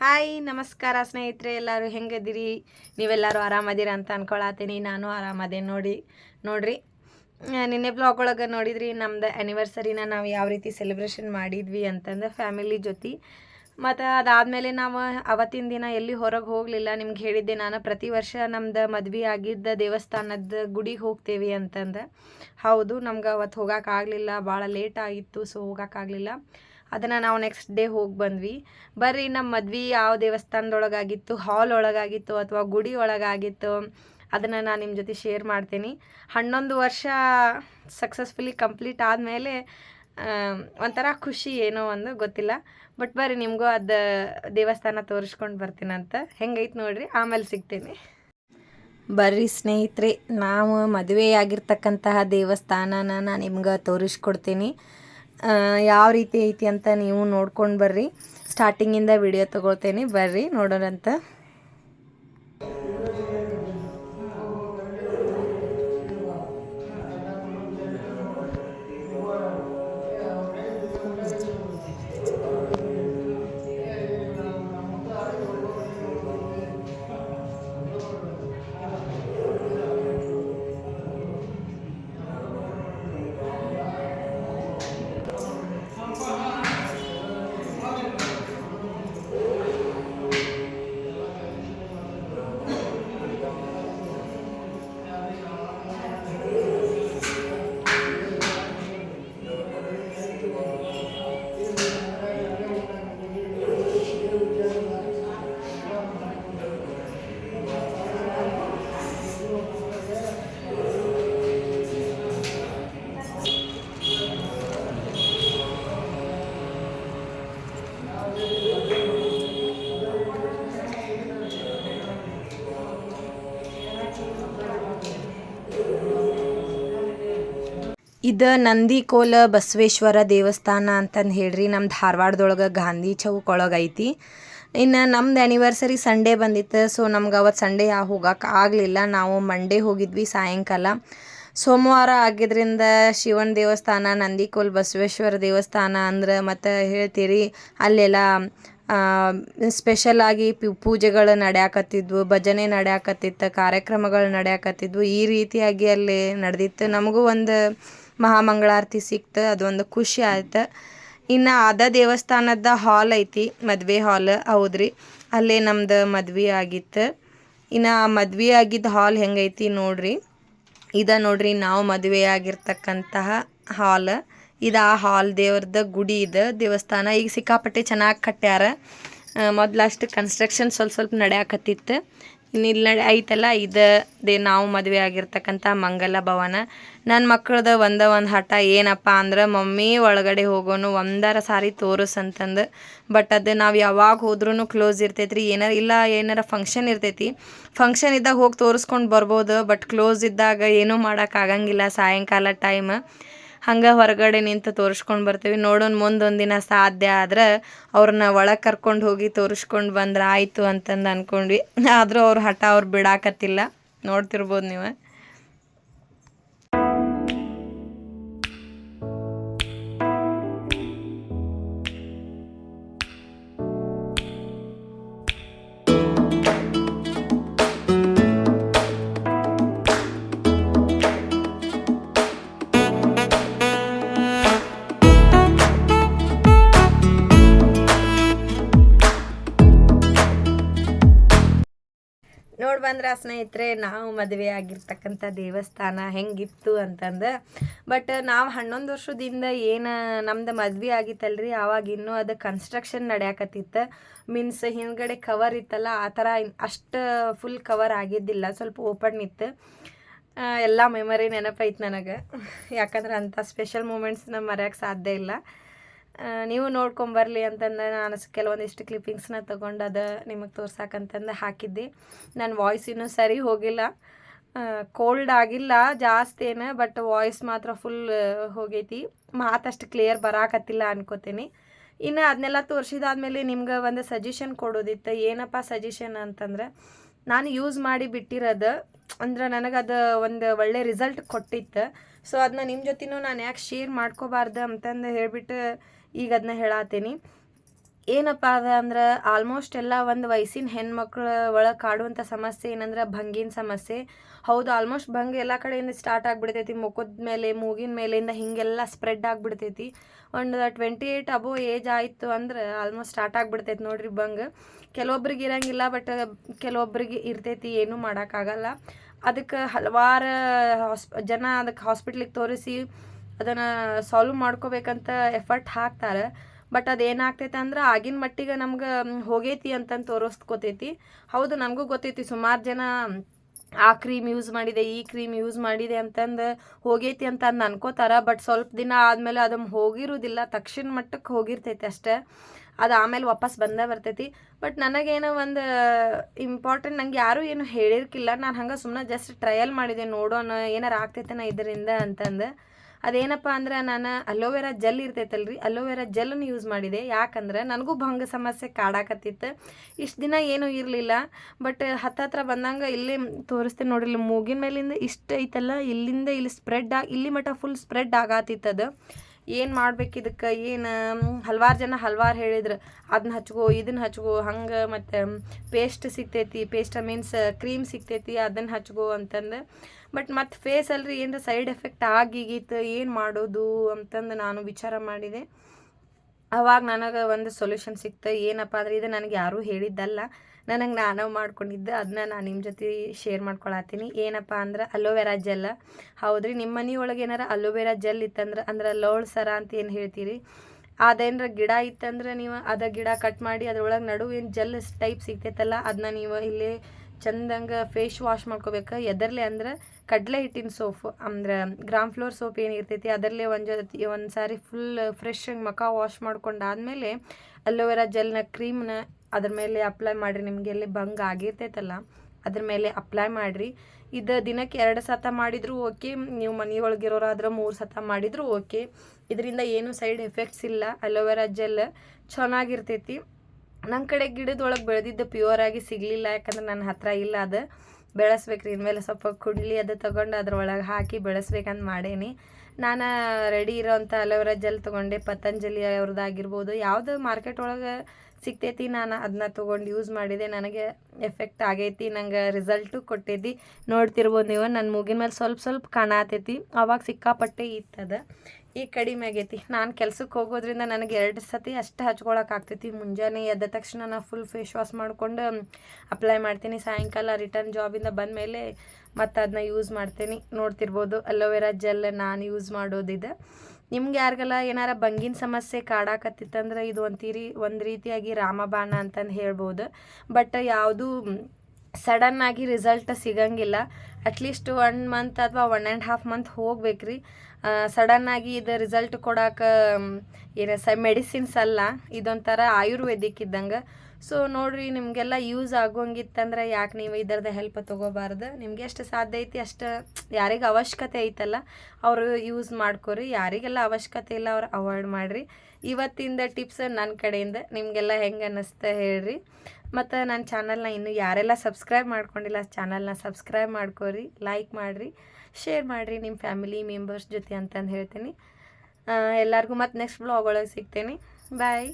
Hi ನಮಸ್ಕಾರ ಸ್ನೇಹಿತರೆ, ಎಲ್ಲರೂ ಹೆಂಗದಿರಿ ನೀವೆಲ್ಲರೂ ಆರಾಮದಿರ ಅಂತ ಅನ್ಕೊಳತ್ತೀನಿ. ನಾನು ಆರಾಮದೇ ನೋಡಿ, ನೋಡ್ರಿ. ನಿನ್ನೆ ಬ್ಲಾಗ್ ಒಳಗೆ ನೋಡಿದ್ರಿ, ನಮ್ದು ಆ್ಯನಿವರ್ಸರಿನ ನಾವು ಯಾವ ರೀತಿ ಸೆಲೆಬ್ರೇಷನ್ ಮಾಡಿದ್ವಿ ಅಂತಂದು ಫ್ಯಾಮಿಲಿ ಜೊತೆ. ಮತ್ತು ಅದಾದಮೇಲೆ ನಾವು ಅವತ್ತಿನ ದಿನ ಎಲ್ಲಿ ಹೊರಗೆ ಹೋಗಲಿಲ್ಲ, ನಿಮ್ಗೆ ಹೇಳಿದ್ದೆ ನಾನು. ಪ್ರತಿ ವರ್ಷ ನಮ್ದು ಮದುವೆ ಆಗಿದ್ದ ದೇವಸ್ಥಾನದ ಗುಡಿಗೆ ಹೋಗ್ತೇವೆ ಅಂತಂದು. ಹೌದು, ನಮ್ಗೆ ಅವತ್ತು ಹೋಗೋಕ್ಕಾಗಲಿಲ್ಲ ಭಾಳ ಲೇಟ್ ಆಗಿತ್ತು ಸೊ ಹೋಗೋಕ್ಕಾಗಲಿಲ್ಲ ಅದನ್ನು ನಾವು ನೆಕ್ಸ್ಟ್ ಡೇ ಹೋಗಿ ಬಂದ್ವಿ. ಬರ್ರಿ ನಮ್ಮ ಮದ್ವೆ ಯಾವ ದೇವಸ್ಥಾನದೊಳಗಾಗಿತ್ತು ಹಾಲ್ ಒಳಗಾಗಿತ್ತು ಅಥವಾ ಗುಡಿ ಒಳಗಾಗಿತ್ತು, ಅದನ್ನು ನಾನು ನಿಮ್ಮ ಜೊತೆ ಶೇರ್ ಮಾಡ್ತೀನಿ. ಹನ್ನೊಂದು ವರ್ಷ ಸಕ್ಸಸ್ಫುಲಿ ಕಂಪ್ಲೀಟ್ ಆದಮೇಲೆ ಒಂಥರ ಖುಷಿ ಏನೋ ಒಂದು ಗೊತ್ತಿಲ್ಲ. ಬಟ್ ಬರ್ರಿ, ನಿಮಗೂ ಅದು ದೇವಸ್ಥಾನ ತೋರಿಸ್ಕೊಂಡು ಬರ್ತೀನಂತ. ಹೆಂಗೈತೆ ನೋಡ್ರಿ, ಆಮೇಲೆ ಸಿಗ್ತೀನಿ. ಬರ್ರಿ ಸ್ನೇಹಿತರೆ, ನಾವು ಮದುವೆಯಾಗಿರ್ತಕ್ಕಂತಹ ದೇವಸ್ಥಾನನ ನಾನು ನಿಮ್ಗೆ ತೋರಿಸ್ಕೊಡ್ತೀನಿ. ಯಾವ ರೀತಿ ಐತಿ ಅಂತ ನೀವು ನೋಡ್ಕೊಂಡು ಬರ್ರಿ. ಸ್ಟಾರ್ಟಿಂಗಿಂದ ವಿಡಿಯೋ ತೊಗೊಳ್ತೇನೆ. ಬರ್ರಿ ನೋಡೋರಂತ ಇದು ನಂದಿಕೋಲ ಬಸವೇಶ್ವರ ದೇವಸ್ಥಾನ ಅಂತಂದು ಹೇಳ್ರಿ ನಮ್ಮ ಧಾರವಾಡದೊಳಗೆ ಗಾಂಧಿ ಚೌಕ್ ಒಳಗೆ ಐತಿ. ಇನ್ನು ನಮ್ದು ಆ್ಯನಿವರ್ಸರಿ ಸಂಡೇ ಬಂದಿತ್ತು ಸೊ ನಮ್ಗೆ ಅವತ್ತು ಸಂಡೇ ಹೋಗಕ್ಕೆ ಆಗಲಿಲ್ಲ. ನಾವು ಮಂಡೇ ಹೋಗಿದ್ವಿ ಸಾಯಂಕಾಲ. ಸೋಮವಾರ ಆಗಿದ್ದರಿಂದ ಶಿವನ ದೇವಸ್ಥಾನ, ನಂದಿಕೋಲ್ ಬಸವೇಶ್ವರ ದೇವಸ್ಥಾನ ಅಂದ್ರೆ ಮತ್ತು ಹೇಳ್ತೀರಿ, ಅಲ್ಲೆಲ್ಲ ಸ್ಪೆಷಲ್ ಆಗಿ ಪು- ಪೂಜೆಗಳು ನಡ್ಯಾಕತ್ತಿದ್ವು, ಭಜನೆ ನಡೆಯಾಕತ್ತಿತ್ತು, ಕಾರ್ಯಕ್ರಮಗಳು ನಡ್ಯಾಕತ್ತಿದ್ವು. ಈ ರೀತಿಯಾಗಿ ಅಲ್ಲಿ ನಡೆದಿತ್ತು. ನಮಗೂ ಒಂದು ಮಹಾಮಂಗಳಾರತಿ ಸಿಕ್ತು, ಅದೊಂದು ಖುಷಿ ಆಯ್ತು. ಇನ್ನು ಅದ ದೇವಸ್ಥಾನದ ಹಾಲ್ ಐತಿ, ಮದುವೆ ಹಾಲ್ ಹೌದ್ರಿ. ಅಲ್ಲೇ ನಮ್ದು ಮದ್ವೆ ಆಗಿತ್ತು. ಇನ್ನು ಆ ಮದ್ವೆ ಆಗಿದ್ದ ಹಾಲ್ ಹೆಂಗೈತಿ ನೋಡ್ರಿ. ಇದ ನೋಡ್ರಿ ನಾವು ಮದುವೆ ಆಗಿರ್ತಕ್ಕಂತಹ ಹಾಲ್ ಇದು ಆ ಹಾಲ್ ದೇವ್ರದ ಗುಡಿ ಇದು, ದೇವಸ್ಥಾನ. ಈಗ ಸಿಕ್ಕಾಪಟ್ಟೆ ಚೆನ್ನಾಗಿ ಕಟ್ಟ್ಯಾರ ಮೊದ್ಲು ಅಷ್ಟು ಕನ್ಸ್ಟ್ರಕ್ಷನ್ ಸ್ವಲ್ಪ ಸ್ವಲ್ಪ ನಡೆಯಾಕತ್ತಿತ್ತು. ಇನ್ನು ಇಲ್ಲಿ ನಡೆ ಐತಲ್ಲ, ಇದು ನಾವು ಮದುವೆ ಆಗಿರ್ತಕ್ಕಂಥ ಮಂಗಲ ಭವನ. ನನ್ನ ಮಕ್ಕಳದ ಒಂದ ಒಂದು ಹಠ ಏನಪ್ಪ ಅಂದ್ರೆ, ಮಮ್ಮಿ ಒಳಗಡೆ ಹೋಗೋನು ಒಂದರ ಸಾರಿ ತೋರಿಸ್ ಅಂತಂದು ಬಟ್ ಅದು ನಾವು ಯಾವಾಗ ಹೋದ್ರೂ ಕ್ಲೋಸ್ ಇರ್ತೈತ್ರಿ. ಏನಾರ, ಇಲ್ಲ ಏನಾರ ಫಂಕ್ಷನ್ ಇರ್ತೈತಿ. ಫಂಕ್ಷನ್ ಇದ್ದಾಗ ಹೋಗಿ ತೋರಿಸ್ಕೊಂಡು ಬರ್ಬೋದು, ಬಟ್ ಕ್ಲೋಸ್ ಇದ್ದಾಗ ಏನೂ ಮಾಡೋಕ್ಕಾಗಂಗಿಲ್ಲ ಸಾಯಂಕಾಲ ಟೈಮ್. ಹಂಗೆ ಹೊರಗಡೆ ನಿಂತು ತೋರಿಸ್ಕೊಂಡು ಬರ್ತೀವಿ. ನೋಡೋಣ ಮುಂದೊಂದು ದಿನ ಸಾಧ್ಯ ಆದ್ರೆ ಅವ್ರನ್ನ ಒಳಗೆ ಕರ್ಕೊಂಡು ಹೋಗಿ ತೋರಿಸ್ಕೊಂಡು ಬಂದ್ರೆ ಆಯಿತು ಅಂತಂದು ಅಂದ್ಕೊಂಡ್ವಿ ಆದರೂ ಅವ್ರು ಹಠ ಅವ್ರು ಬಿಡಾಕತ್ತಿಲ್ಲ. ನೋಡ್ತಿರ್ಬೋದು ನೀವು. ಸ್ನೇಹಿತರೆ, ನಾವು ಮದುವೆ ಆಗಿರ್ತಕ್ಕಂಥ ದೇವಸ್ಥಾನ ಹೆಂಗಿತ್ತು ಅಂತಂದು. ಬಟ್ ನಾವು ಹನ್ನೊಂದು ವರ್ಷದಿಂದ ಏನು ನಮ್ದು ಮದ್ವೆ ಆಗಿತ್ತಲ್ರಿ ಆವಾಗ ಇನ್ನೂ ಅದು ಕನ್ಸ್ಟ್ರಕ್ಷನ್ ನಡೆಯಕತ್ತಿತ್ತು. ಮೀನ್ಸ್ ಹಿಂದ್ಗಡೆ ಕವರ್ ಇತ್ತಲ್ಲ, ಆ ಥರ ಅಷ್ಟು ಫುಲ್ ಕವರ್ ಆಗಿದ್ದಿಲ್ಲ, ಸ್ವಲ್ಪ ಓಪನ್ ಇತ್ತು. ಎಲ್ಲ ಮೆಮೊರಿ ನೆನಪೈತೆ ನನಗೆ. ಯಾಕಂದ್ರೆ ಅಂಥ ಸ್ಪೆಷಲ್ ಮೂಮೆಂಟ್ಸ್ ನಮ್ಮ ಮರೆಯೋಕ್ಕೆ ಸಾಧ್ಯ ಇಲ್ಲ. ನೀವು ನೋಡ್ಕೊಂಬರ್ಲಿ ಅಂತಂದು ನಾನು ಕೆಲವೊಂದಿಷ್ಟು ಕ್ಲಿಪ್ಪಿಂಗ್ಸ್ನ ತೊಗೊಂಡು ಅದು ನಿಮಗೆ ತೋರ್ಸಕ್ಕಂತಂದು ಹಾಕಿದ್ದೆ. ನನ್ನ ವಾಯ್ಸ್ ಇನ್ನೂ ಸರಿ ಹೋಗಿಲ್ಲ. ಕೋಲ್ಡ್ ಆಗಿಲ್ಲ, ಜಾಸ್ತಿ ಏನು ಬಟ್ ವಾಯ್ಸ್ ಮಾತ್ರ ಫುಲ್ ಹೋಗೈತಿ. ಮಾತಷ್ಟು ಕ್ಲಿಯರ್ ಬರಾಕತ್ತಿಲ್ಲ ಅನ್ಕೋತೀನಿ. ಇನ್ನು ಅದನ್ನೆಲ್ಲ ತೋರಿಸಿದಾದ್ಮೇಲೆ ನಿಮ್ಗೆ ಒಂದು ಸಜೆಷನ್ ಕೊಡೋದಿತ್ತು. ಏನಪ್ಪ ಸಜೆಷನ್ ಅಂತಂದ್ರೆ, ನಾನು ಯೂಸ್ ಮಾಡಿ ಬಿಟ್ಟಿರೋದು, ಅಂದ್ರೆ ನನಗೆ ಅದು ಒಂದು ಒಳ್ಳೆ ರಿಸಲ್ಟ್ ಕೊಟ್ಟಿತ್ತು. ಸೊ ಅದನ್ನ ನಿಮ್ಮ ಜೊತೆನೂ ನಾನು ಯಾಕೆ ಶೇರ್ ಮಾಡ್ಕೋಬಾರ್ದು ಅಂತಂದು ಹೇಳ್ಬಿಟ್ಟು ಈಗ ಅದನ್ನ ಹೇಳತ್ತೀನಿ ಏನಪ್ಪ ಅದ ಅಂದ್ರೆ ಆಲ್ಮೋಸ್ಟ್ ಎಲ್ಲ ಒಂದು ವಯಸ್ಸಿನ ಹೆಣ್ಮಕ್ಳ ಒಳಗೆ ಕಾಡುವಂಥ ಸಮಸ್ಯೆ ಏನಂದ್ರೆ ಭಂಗಿನ ಸಮಸ್ಯೆ. ಹೌದು ಆಲ್ಮೋಸ್ಟ್ ಭಂಗ ಎಲ್ಲ ಕಡೆಯಿಂದ ಸ್ಟಾರ್ಟ್ ಆಗಿಬಿಡ್ತೈತಿ. ಮುಖದ ಮೇಲೆ, ಮೂಗಿನ ಮೇಲಿಂದ ಹೀಗೆಲ್ಲ ಸ್ಪ್ರೆಡ್ ಆಗಿಬಿಡ್ತೈತಿ. ಒಂದು ಟ್ವೆಂಟಿ ಏಯ್ಟ್ ಅಬೋ ಏಜ್ ಆಯಿತು ಅಂದ್ರೆ ಆಲ್ಮೋಸ್ಟ್ ಸ್ಟಾರ್ಟ್ ಆಗಿಬಿಡ್ತೈತಿ ನೋಡ್ರಿ ಭಂಗ. ಕೆಲವೊಬ್ರಿಗೆ ಇರಂಗಿಲ್ಲ ಬಟ್ ಕೆಲವೊಬ್ರಿಗೆ ಇರ್ತೈತಿ, ಏನೂ ಮಾಡೋಕ್ಕಾಗಲ್ಲ ಅದಕ್ಕೆ ಹಲವಾರು ಹಾಸ್ ಜನ ಅದಕ್ಕೆ ಹಾಸ್ಪಿಟ್ಲಿಗೆ ತೋರಿಸಿ ಅದನ್ನು ಸಾಲ್ವ್ ಮಾಡ್ಕೋಬೇಕಂತ ಎಫರ್ಟ್ ಹಾಕ್ತಾರೆ. ಬಟ್ ಅದೇನಾಗ್ತೈತೆ ಅಂದ್ರೆ ಆಗಿನ ಮಟ್ಟಿಗೆ ನಮ್ಗೆ ಹೋಗೈತಿ ಅಂತಂದು ತೋರಿಸ್ಕೊತೈತಿ ಹೌದು ನನಗೂ ಗೊತ್ತೈತಿ. ಸುಮಾರು ಜನ ಆ ಕ್ರೀಮ್ ಯೂಸ್ ಮಾಡಿದೆ, ಈ ಕ್ರೀಮ್ ಯೂಸ್ ಮಾಡಿದೆ ಅಂತಂದು ಹೋಗೈತಿ ಅಂತ ಅಂದು ಅನ್ಕೋತಾರ. ಬಟ್ ಸ್ವಲ್ಪ ದಿನ ಆದಮೇಲೆ ಅದು ಹೋಗಿರೋದಿಲ್ಲ. ತಕ್ಷಣ ಮಟ್ಟಕ್ಕೆ ಹೋಗಿರ್ತೈತಿ ಅಷ್ಟೇ. ಅದು ಆಮೇಲೆ ವಾಪಸ್ ಬಂದೇ ಬರ್ತೈತಿ. ಬಟ್ ನನಗೇನೋ ಒಂದು ಇಂಪಾರ್ಟೆಂಟ್ ನಂಗೆ ಯಾರೂ ಏನು ಹೇಳಿರ್ಕಿಲ್ಲ. ನಾನು ಹಂಗೆ ಸುಮ್ಮನೆ ಜಸ್ಟ್ ಟ್ರಯಲ್ ಮಾಡಿದೆ ನೋಡೋಣ, ಏನಾರು ನಾ ಇದರಿಂದ ಅಂತಂದು. ಅದೇನಪ್ಪ ಅಂದ್ರೆ ನಾನು ಅಲೋವೆರಾ ಜೆಲ್ ಇರ್ತೈತಲ್ರಿ, ಅಲೋವೆರಾ ಜೆಲ್ಲನ್ನು ಯೂಸ್ ಮಾಡಿದೆ. ಯಾಕಂದ್ರೆ ನನಗೂ ಭಂಗ ಸಮಸ್ಯೆ ಕಾಡಾಕತ್ತಿತ್ತು. ಇಷ್ಟು ದಿನ ಏನೂ ಇರಲಿಲ್ಲ. ಬಟ್ ಹತ್ತತ್ರ ಬಂದಂಗೆ ಇಲ್ಲೇ ತೋರಿಸ್ತೀನಿ ನೋಡಿಲ್ಲ ಮೂಗಿನ ಮೇಲಿಂದ ಇಷ್ಟು ಐತಲ್ಲ, ಇಲ್ಲಿಂದ ಇಲ್ಲಿ ಸ್ಪ್ರೆಡ್ ಆಗಿ, ಇಲ್ಲಿ ಮಟ್ಟ ಫುಲ್ ಸ್ಪ್ರೆಡ್ ಆಗತ್ತಿತ್ತದು ಏನು ಮಾಡ್ಬೇಕು ಇದಕ್ಕೆ? ಏನು ಹಲ್ವಾರು ಜನ ಹಲ್ವಾರು ಹೇಳಿದ್ರು. ಅದನ್ನ ಹಚ್ಕೋ ಇದನ್ನ ಹಚ್ಕೋ, ಹಂಗೆ ಮತ್ತು ಪೇಸ್ಟ್ ಸಿಗ್ತೈತಿ ಪೇಸ್ಟ್ ಮೀನ್ಸ್ ಕ್ರೀಮ್ ಸಿಗ್ತೈತಿ ಅದನ್ನು ಹಚ್ಕೋ ಅಂತಂದು. ಬಟ್ ಮತ್ತು ಫೇಸಲ್ರಿ ಏನರ ಸೈಡ್ ಎಫೆಕ್ಟ್ ಆಗಿಗಿತ್ತು ಏನು ಮಾಡೋದು ಅಂತಂದು ನಾನು ವಿಚಾರ ಮಾಡಿದೆ. ಅವಾಗ ನನಗೆ ಒಂದು ಸೊಲ್ಯೂಷನ್ ಸಿಕ್ತು. ಏನಪ್ಪ ಅಂದ್ರೆ ಇದು ನನಗೆ ಯಾರೂ ಹೇಳಿದ್ದಲ್ಲ. ನನಗೆ ನಾನು ಮಾಡ್ಕೊಂಡಿದ್ದೆ ಅದನ್ನ ನಾನು ನಿಮ್ಮ ಜೊತೆ ಶೇರ್ ಮಾಡ್ಕೊಳತ್ತೀನಿ. ಏನಪ್ಪ ಅಂದ್ರೆ ಅಲೋವೆರಾ ಜೆಲ್. ಹೌದ್ರಿ ನಿಮ್ಮ ಮನೆಯೊಳಗೆ ಏನಾರ ಅಲೋವೆರಾ ಜೆಲ್ ಇತ್ತಂದ್ರೆ ಅಂದ್ರೆ ಲೋಳ್ ಸರ ಅಂತ ಏನು ಹೇಳ್ತೀರಿ? ಅದೇನರ ಗಿಡ ಇತ್ತಂದ್ರೆ ನೀವು ಅದ ಗಿಡ ಕಟ್ ಮಾಡಿ ಅದ್ರೊಳಗೆ ನಡುವೆ ಏನು ಜೆಲ್ ಟೈಪ್ ಸಿಗ್ತೈತಲ್ಲ ಅದನ್ನ ನೀವು ಇಲ್ಲಿ ಚಂದಂಗೆ ಫೇಸ್ ವಾಶ್ ಮಾಡ್ಕೋಬೇಕು. ಎದರ್ಲೆ ಅಂದ್ರೆ ಕಡಲೆ ಹಿಟ್ಟಿನ ಸೋಪು, ಅಂದ್ರೆ ಗ್ರಾಮ್ ಫ್ಲೋರ್ ಸೋಪ್ ಏನಿರ್ತೈತಿ ಅದರಲ್ಲೇ ಒಂದು ಜೊತೆ ಒಂದು ಸಾರಿ ಫುಲ್ ಫ್ರೆಶ್ ಮುಖ ವಾಶ್ ಮಾಡ್ಕೊಂಡಾದ್ಮೇಲೆ ಅಲೋವೆರಾ ಜೆಲ್ನ ಕ್ರೀಮ್ನ ಅದ್ರ ಮೇಲೆ ಅಪ್ಲೈ ಮಾಡಿರಿ, ನಿಮಗೆ ಎಲ್ಲಿ ಬಂಗ್ ಆಗಿರ್ತೈತಲ್ಲ, ಅದ್ರ ಮೇಲೆ ಅಪ್ಲೈ ಮಾಡಿರಿ. ಇದು ದಿನಕ್ಕೆ ಎರಡು ಸತ ಮಾಡಿದರೂ ಓಕೆ ನೀವು ಮನೆಯೊಳಗಿರೋರಾದ್ರೆ ಮೂರು ಸತ ಮಾಡಿದರೂ ಓಕೆ ಇದರಿಂದ ಏನು ಸೈಡ್ ಎಫೆಕ್ಟ್ಸ್ ಇಲ್ಲ ಅಲೋವೆರಾ ಜೆಲ್ ಚೆನ್ನಾಗಿರ್ತೈತಿ. ನನ್ನ ಕಡೆ ಗಿಡದೊಳಗೆ ಬೆಳೆದಿದ್ದು ಪ್ಯೂರ್ ಆಗಿ ಸಿಗಲಿಲ್ಲ, ಯಾಕಂದ್ರೆ ನನ್ನ ಹತ್ರ ಇಲ್ಲ ಅದು. ಬೆಳೆಸ್ಬೇಕ್ರಿ, ಇನ್ಮೇಲೆ ಸ್ವಲ್ಪ ಕುಂಡ್ಲಿ ಅದು ತೊಗೊಂಡು ಅದ್ರೊಳಗೆ ಹಾಕಿ ಬೆಳೆಸ್ಬೇಕಂತ ಮಾಡೇನಿ. ನಾನು ರೆಡಿ ಇರೋವಂಥ ಅಲೋವೆರಾ ಜೆಲ್ ತೊಗೊಂಡೆ, ಪತಂಜಲಿ ಅವ್ರದ್ದಾಗಿರ್ಬೋದು ಯಾವುದು ಮಾರ್ಕೆಟ್ ಒಳಗೆ ಸಿಗ್ತೈತಿ, ನಾನು ಅದನ್ನ ತೊಗೊಂಡು ಯೂಸ್ ಮಾಡಿದೆ, ನನಗೆ ಎಫೆಕ್ಟ್ ಆಗೈತಿ, ನಂಗೆ ರಿಸಲ್ಟು ಕೊಟ್ಟೈತಿ. ನೋಡ್ತಿರ್ಬೋದು ನೀವು ನನ್ನ ಮೂಗಿನ ಮೇಲೆ ಸ್ವಲ್ಪ ಸ್ವಲ್ಪ ಕಾಣತೈತಿ. ಅವಾಗ ಸಿಕ್ಕಾಪಟ್ಟೆ ಇತ್ತದ. ಈ ಕಡಿಮೆ ಆಗೈತಿ. ನಾನು ಕೆಲ್ಸಕ್ಕೆ ಹೋಗೋದ್ರಿಂದ ನನಗೆ ಎರಡು ಸತಿ ಅಷ್ಟು ಹಚ್ಕೊಳಕ್ಕೆ ಆಗ್ತೈತಿ. ಮುಂಜಾನೆ ಎದ್ದ ತಕ್ಷಣ ನಾನು ಫುಲ್ ಫೇಸ್ ವಾಶ್ ಮಾಡಿಕೊಂಡು ಅಪ್ಲೈ ಮಾಡ್ತೀನಿ. ಸಾಯಂಕಾಲ ರಿಟರ್ನ್ ಜಾಬಿಂದ ಬಂದ ಮೇಲೆ ಮತ್ತು ಅದನ್ನ ಯೂಸ್ ಮಾಡ್ತೀನಿ. ನೋಡ್ತಿರ್ಬೋದು ಅಲೋವೆರಾ ಜೆಲ್ ನಾನು ಯೂಸ್ ಮಾಡೋದಿದೆ. ನಿಮ್ಗೆ ಯಾರಿಗೆಲ್ಲ ಏನಾರ ಬಂಗಿನ ಸಮಸ್ಯೆ ಕಾಡಾಕತ್ತಿತ್ತಂದ್ರೆ ಇದು ಒಂತೀರಿ, ಒಂದು ರೀತಿಯಾಗಿ ರಾಮಬಾಣ ಅಂತಂದು ಹೇಳ್ಬೋದು. ಬಟ್ ಯಾವುದು ಸಡನ್ನಾಗಿ ರಿಸಲ್ಟ್ ಸಿಗಂಗಿಲ್ಲ. ಅಟ್ಲೀಸ್ಟ್ ಒನ್ ಮಂತ್ ಅಥವಾ ಒನ್ ಆ್ಯಂಡ್ ಹಾಫ್ ಮಂತ್ ಹೋಗ್ಬೇಕ್ರಿ. ಸಡನ್ನಾಗಿ ಇದು ರಿಸಲ್ಟ್ ಕೊಡೋಕೆ ಏನು ಸ ಮೆಡಿಸಿನ್ಸ್ ಅಲ್ಲ, ಇದೊಂಥರ ಆಯುರ್ವೇದಿಕ್ ಇದ್ದಂಗೆ. ಸೊ ನೋಡಿರಿ, ನಿಮಗೆಲ್ಲ ಯೂಸ್ ಆಗೋಂಗಿತ್ತಂದ್ರೆ ಯಾಕೆ ನೀವು ಇದರದ ಹೆಲ್ಪ್ ತೊಗೋಬಾರ್ದು? ನಿಮ್ಗೆ ಎಷ್ಟು ಸಾಧ್ಯ ಐತಿ, ಅಷ್ಟು ಯಾರಿಗೆ ಅವಶ್ಯಕತೆ ಐತಲ್ಲ, ಅವರು ಯೂಸ್ ಮಾಡ್ಕೊರಿ. ಯಾರಿಗೆಲ್ಲ ಅವಶ್ಯಕತೆ ಇಲ್ಲ, ಅವ್ರು ಅವಾಯ್ಡ್ ಮಾಡಿರಿ. ಇವತ್ತಿಂದ ಟಿಪ್ಸ್ ನನ್ನ ಕಡೆಯಿಂದ. ನಿಮಗೆಲ್ಲ ಹೆಂಗೆ ಅನ್ನಿಸ್ತಾ ಹೇಳ್ರಿ. ಮತ್ತು ನನ್ನ ಚಾನಲ್ನ ಇನ್ನೂ ಯಾರೆಲ್ಲ ಸಬ್ಸ್ಕ್ರೈಬ್ ಮಾಡ್ಕೊಂಡಿಲ್ಲ ಚಾನಲ್ನ ಸಬ್ಸ್ಕ್ರೈಬ್ ಮಾಡ್ಕೋರಿ ಲೈಕ್ ಮಾಡಿರಿ ಶೇರ್ ಮಾಡಿರಿ ನಿಮ್ಮ ಫ್ಯಾಮಿಲಿ ಮೆಂಬರ್ಸ್ ಜೊತೆ ಅಂತಂದು ಹೇಳ್ತೀನಿ. ಎಲ್ಲರಿಗೂ ಮತ್ತು ನೆಕ್ಸ್ಟ್ ಬ್ಲಾಗ್ ಒಳಗೆ ಸಿಗ್ತೇನೆ. ಬಾಯ್